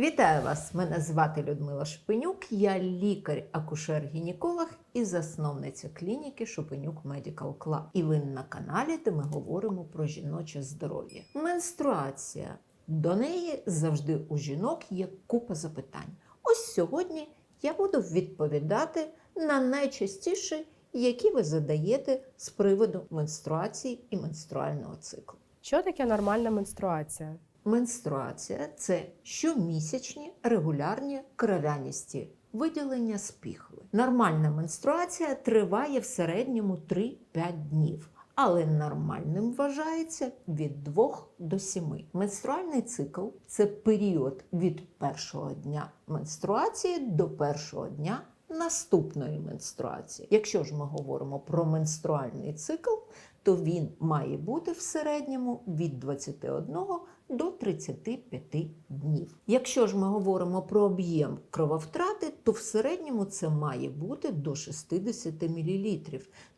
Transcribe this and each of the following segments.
Вітаю вас! Мене звати Людмила Шпинюк. Я лікар-акушер-гінеколог і засновниця клініки Шопенюк Медикал Клаб. І ви на каналі, де ми говоримо про жіноче здоров'я. Менструація. До неї завжди у жінок є купа запитань. Ось сьогодні я буду відповідати на найчастіші, які ви задаєте з приводу менструації і менструального циклу. Що таке нормальна менструація? Менструація це щомісячні регулярні кров'яністі виділення з піхви. Нормальна менструація триває в середньому 3-5 днів. Але нормальним вважається від 2 до 7. Менструальний цикл це період від першого дня менструації до першого дня наступної менструації. Якщо ж ми говоримо про менструальний цикл, то він має бути в середньому від 21 до 35 днів. Якщо ж ми говоримо про об'єм крововтрати, то в середньому це має бути до 60 мл,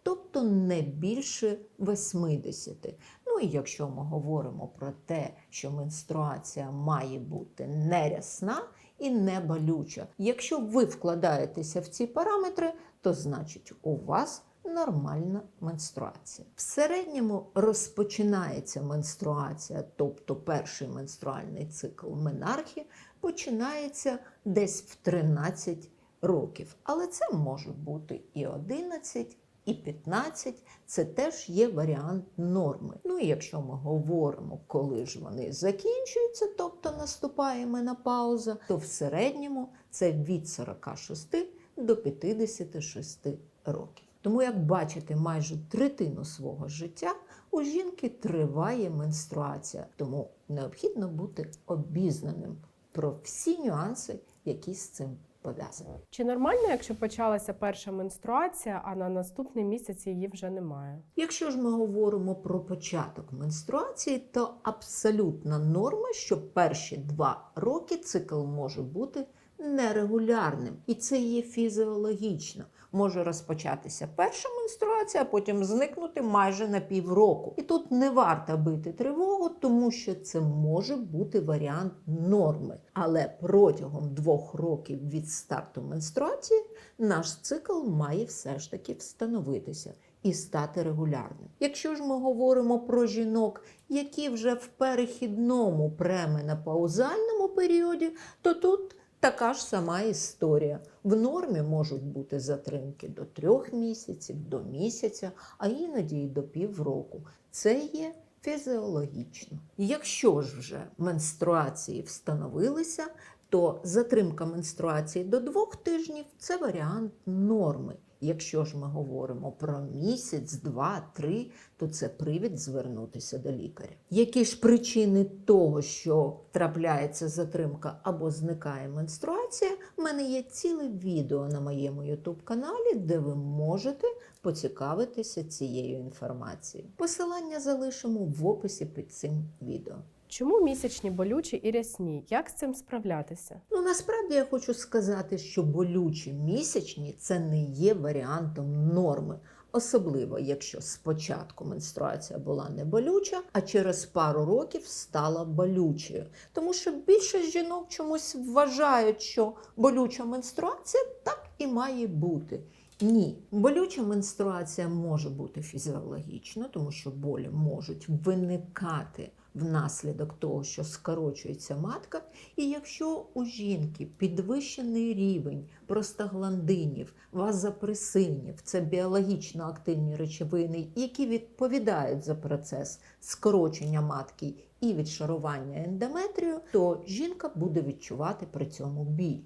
тобто не більше 80. Ну і якщо ми говоримо про те, що менструація має бути нерясна і не болюча, якщо ви вкладаєтеся в ці параметри, то значить у вас нормальна менструація. В середньому розпочинається менструація, тобто перший менструальний цикл менархі, починається десь в 13 років. Але це може бути і 11, і 15 це теж є варіант норми. Ну і якщо ми говоримо, коли ж вони закінчуються, тобто наступає менопауза, то в середньому це від 46 до 56 років. Тому, як бачите, майже третину свого життя у жінки триває менструація, тому необхідно бути обізнаним про всі нюанси, які з цим пов'язані. Чи нормально, якщо почалася перша менструація, а на наступний місяць її вже немає? Якщо ж ми говоримо про початок менструації, то абсолютна норма, що перші два роки цикл може бути нерегулярним, і це є фізіологічно. Може розпочатися перша менструація, а потім зникнути майже на півроку. І тут не варто бити тривогу, тому що це може бути варіант норми. Але протягом двох років від старту менструації наш цикл має все ж таки встановитися і стати регулярним. Якщо ж ми говоримо про жінок, які вже в перехідному пременопаузальному періоді, то тут така ж сама історія. В нормі можуть бути затримки до трьох місяців, до місяця, а іноді й до півроку. Це є фізіологічно. Якщо ж вже менструації встановилися, то затримка менструації до двох тижнів це варіант норми. Якщо ж ми говоримо про місяць, два, три, то це привід звернутися до лікаря. Які ж причини того, що трапляється затримка або зникає менструація, в мене є ціле відео на моєму youtube каналі, де ви можете поцікавитися цією інформацією. Посилання залишимо в описі під цим відео. Чому місячні болючі і рясні? Як з цим справлятися? Ну насправді я хочу сказати, що болючі місячні це не є варіантом норми. Особливо, якщо спочатку менструація була не болюча, а через пару років стала болючою. Тому що більшість жінок чомусь вважають, що болюча менструація так і має бути. Ні, болюча менструація може бути фізіологічно, тому що болі можуть виникати внаслідок того, що скорочується матка. І якщо у жінки підвищений рівень простагландинів, вазопресинів, це біологічно активні речовини, які відповідають за процес скорочення матки і відшарування ендометрію, то жінка буде відчувати при цьому біль.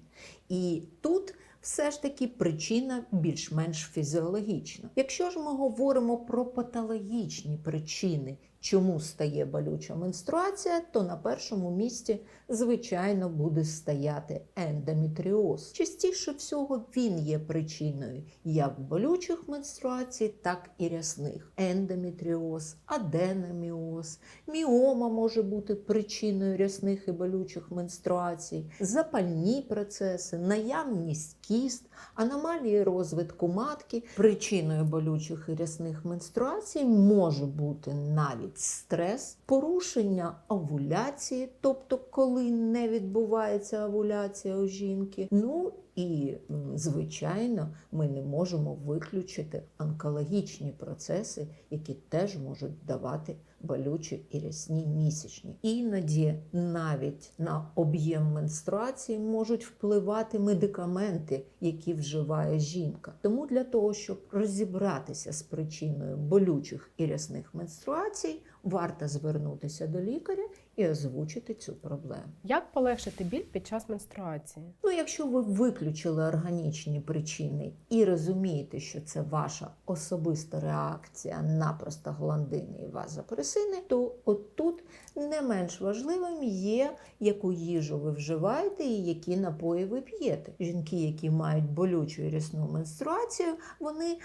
І тут все ж таки причина більш-менш фізіологічна. Якщо ж ми говоримо про патологічні причини, чому стає болюча менструація, то на першому місці, звичайно, буде стояти ендометріоз. Частіше всього він є причиною як болючих менструацій, так і рясних. Ендометріоз, аденоміоз, міома може бути причиною рясних і болючих менструацій, запальні процеси, наявність кіст, аномалії розвитку матки. Причиною болючих і рясних менструацій може бути навіть мають стрес, порушення овуляції, тобто коли не відбувається овуляція у жінки. Ну і, звичайно, ми не можемо виключити онкологічні процеси, які теж можуть давати болючі і рясні місячні. Іноді навіть на об'єм менструації можуть впливати медикаменти, які вживає жінка. Тому для того, щоб розібратися з причиною болючих і рясних менструацій, варто звернутися до лікаря і озвучити цю проблему. Як полегшити біль під час менструації? Ну, якщо ви виключили органічні причини і розумієте, що це ваша особиста реакція на простагландини і вазопресини, то отут не менш важливим є, яку їжу ви вживаєте і які напої ви п'єте. Жінки, які мають болючу і рясну менструацію, вони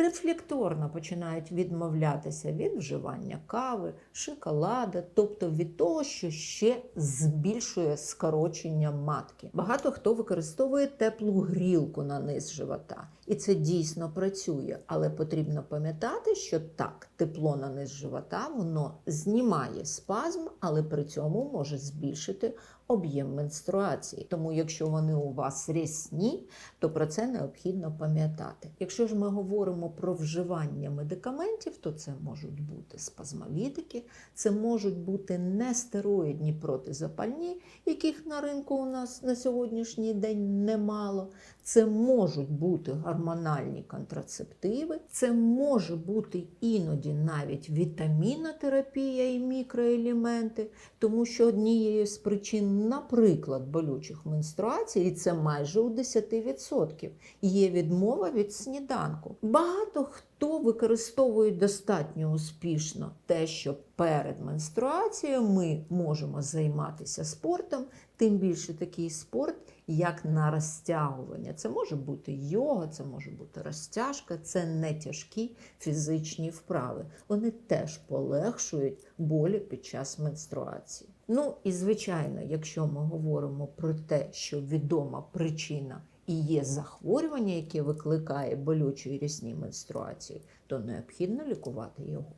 рефлекторно починають відмовлятися від вживання кави, шоколада, тобто від того, що ще збільшує скорочення матки. Багато хто використовує теплу грілку на низ живота, і це дійсно працює, але потрібно пам'ятати, що так, тепло на низ живота воно знімає спазм, але при цьому може збільшити об'єм менструації. Тому, якщо вони у вас рясні, то про це необхідно пам'ятати. Якщо ж ми говоримо про вживання медикаментів, то це можуть бути спазмолітики, це можуть бути нестероїдні протизапальні, яких на ринку у нас на сьогоднішній день немало. Це можуть бути гормональні контрацептиви, це може бути іноді навіть вітамінотерапія і мікроелементи, тому що однією з причин, наприклад, болючих менструацій, і це майже у 10%, є відмова від сніданку. Багато хто використовує достатньо успішно те, що перед менструацією ми можемо займатися спортом, тим більше такий спорт, як на розтягування. Це може бути йога, це може бути розтяжка, це не тяжкі фізичні вправи. Вони теж полегшують болі під час менструації. Ну і звичайно, якщо ми говоримо про те, що відома причина і є захворювання, яке викликає болючі і рясні менструації, то необхідно лікувати його.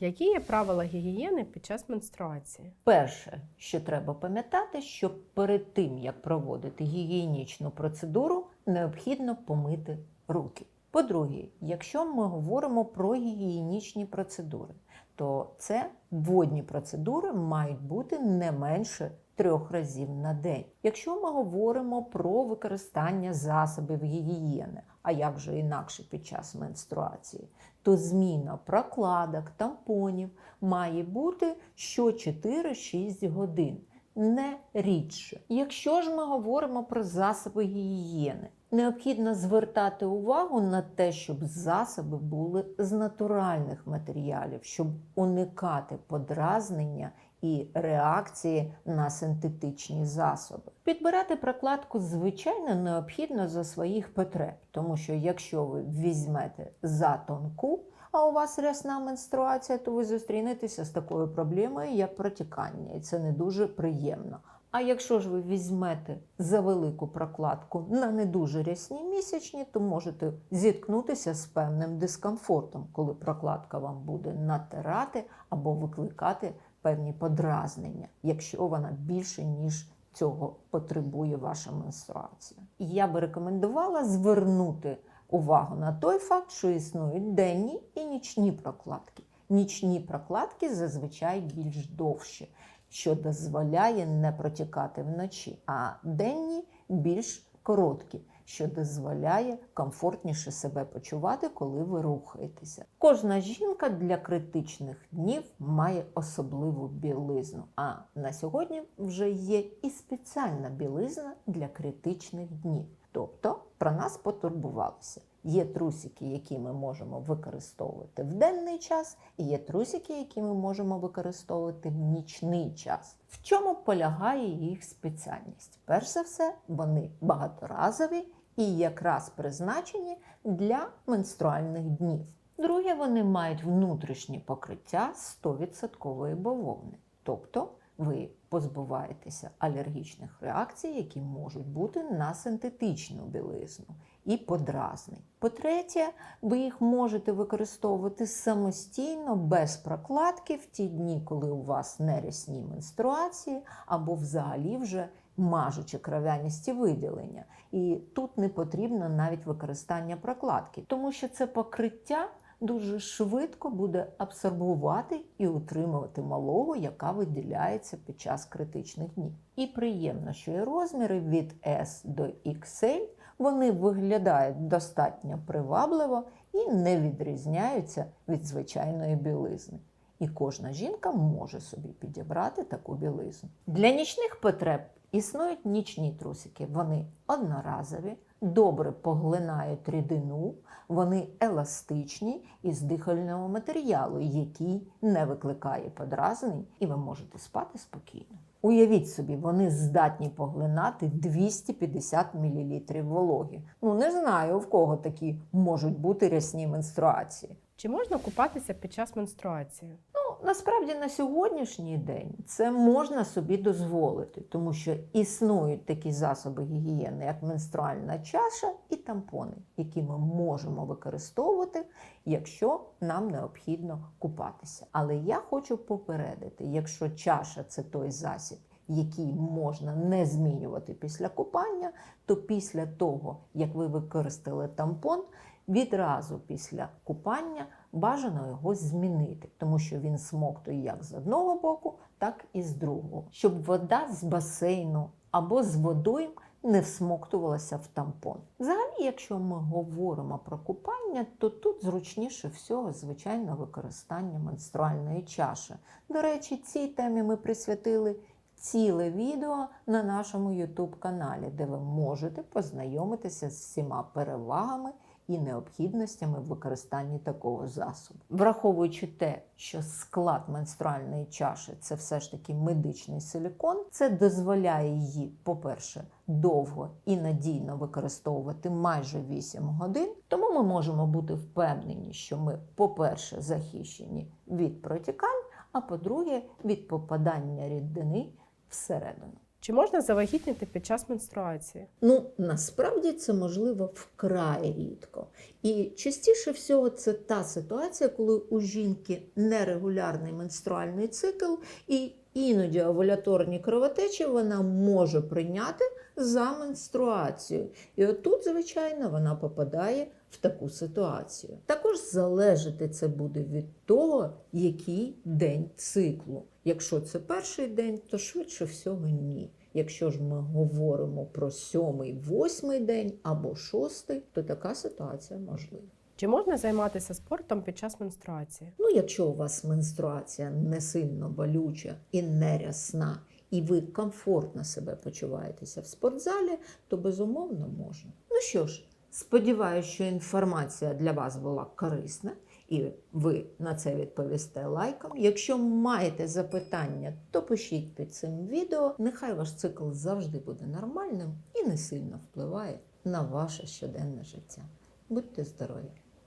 Які є правила гігієни під час менструації? Перше, що треба пам'ятати, що перед тим як проводити гігієнічну процедуру, необхідно помити руки. По-друге, якщо ми говоримо про гігієнічні процедури, то це водні процедури мають бути не менше трьох разів на день. Якщо ми говоримо про використання засобів гігієни, а як же інакше під час менструації, то зміна прокладок, тампонів має бути що 4-6 годин, не рідше. Якщо ж ми говоримо про засоби гігієни, необхідно звертати увагу на те, щоб засоби були з натуральних матеріалів, щоб уникати подразнення і реакції на синтетичні засоби. Підбирати прокладку, звичайно, необхідно за своїх потреб, тому що якщо ви візьмете за тонку, а у вас рясна менструація, то ви зустрінетеся з такою проблемою, як протікання, і це не дуже приємно. А якщо ж ви візьмете за велику прокладку на не дуже рясні місячні, то можете зіткнутися з певним дискомфортом, коли прокладка вам буде натирати або викликати певні подразнення, якщо вона більше, ніж цього потребує ваша менструація. І я би рекомендувала звернути увагу на той факт, що існують денні і нічні прокладки. Нічні прокладки зазвичай більш довші, що дозволяє не протікати вночі, а денні більш короткі, що дозволяє комфортніше себе почувати, коли ви рухаєтеся. Кожна жінка для критичних днів має особливу білизну. А на сьогодні вже є і спеціальна білизна для критичних днів. Тобто про нас потурбувалися. Є трусики, які ми можемо використовувати в денний час, і є трусики, які ми можемо використовувати в нічний час. В чому полягає їх спеціальність? Перш за все, вони багаторазові і якраз призначені для менструальних днів. Друге, вони мають внутрішнє покриття 100% бавовни. Тобто ви позбуваєтеся алергічних реакцій, які можуть бути на синтетичну білизну і подразний. По-третє, ви їх можете використовувати самостійно без прокладки в ті дні, коли у вас нерясні менструації, або взагалі вже мажучи кров'яністі виділення. І тут не потрібно навіть використання прокладки, тому що це покриття дуже швидко буде абсорбувати і утримувати малого, яка виділяється під час критичних днів. І приємно, що і розміри від S до XL вони виглядають достатньо привабливо і не відрізняються від звичайної білизни. І кожна жінка може собі підібрати таку білизну. Для нічних потреб існують нічні трусики. Вони одноразові, добре поглинають рідину, вони еластичні із дихального матеріалу, який не викликає подразнень, і ви можете спати спокійно. Уявіть собі, вони здатні поглинати 250 мл вологи. Ну не знаю, в кого такі можуть бути рясні менструації. Чи можна купатися під час менструації? Насправді на сьогоднішній день це можна собі дозволити, тому що існують такі засоби гігієни, як менструальна чаша і тампони, які ми можемо використовувати, якщо нам необхідно купатися. Але я хочу попередити, якщо чаша це той засіб, який можна не змінювати після купання, то після того, як ви використали тампон, відразу після купання бажано його змінити, тому що він смоктує як з одного боку, так і з другого, щоб вода з басейну або з водою не всмоктувалася в тампон. Взагалі, якщо ми говоримо про купання, то тут зручніше всього, звичайно, використання менструальної чаші. До речі, цій темі ми присвятили ціле відео на нашому YouTube каналі, де ви можете познайомитися з всіма перевагами і необхідностями в використанні такого засобу. Враховуючи те, що склад менструальної чаші це все ж таки медичний силікон, це дозволяє її, по-перше, довго і надійно використовувати майже 8 годин. Тому ми можемо бути впевнені, що ми, по-перше, захищені від протікань, а по-друге, від попадання рідини всередину. Чи можна завагітніти під час менструації? Ну, насправді це можливо вкрай рідко. І частіше всього це та ситуація, коли у жінки нерегулярний менструальний цикл, і іноді овуляторні кровотечі вона може прийняти за менструацію. І отут, звичайно, вона попадає в таку ситуацію. Також залежати це буде від того, який день циклу. Якщо це перший день, то швидше всього ні. Якщо ж ми говоримо про сьомий, восьмий день або шостий, то така ситуація можлива. Чи можна займатися спортом під час менструації? Ну, якщо у вас менструація не сильно болюча і не рясна, і ви комфортно себе почуваєтеся в спортзалі, то безумовно можна. Ну що ж, сподіваюся, що інформація для вас була корисна. І ви на це відповісте лайком. Якщо маєте запитання, то пишіть під цим відео. Нехай ваш цикл завжди буде нормальним і не сильно впливає на ваше щоденне життя. Будьте здорові!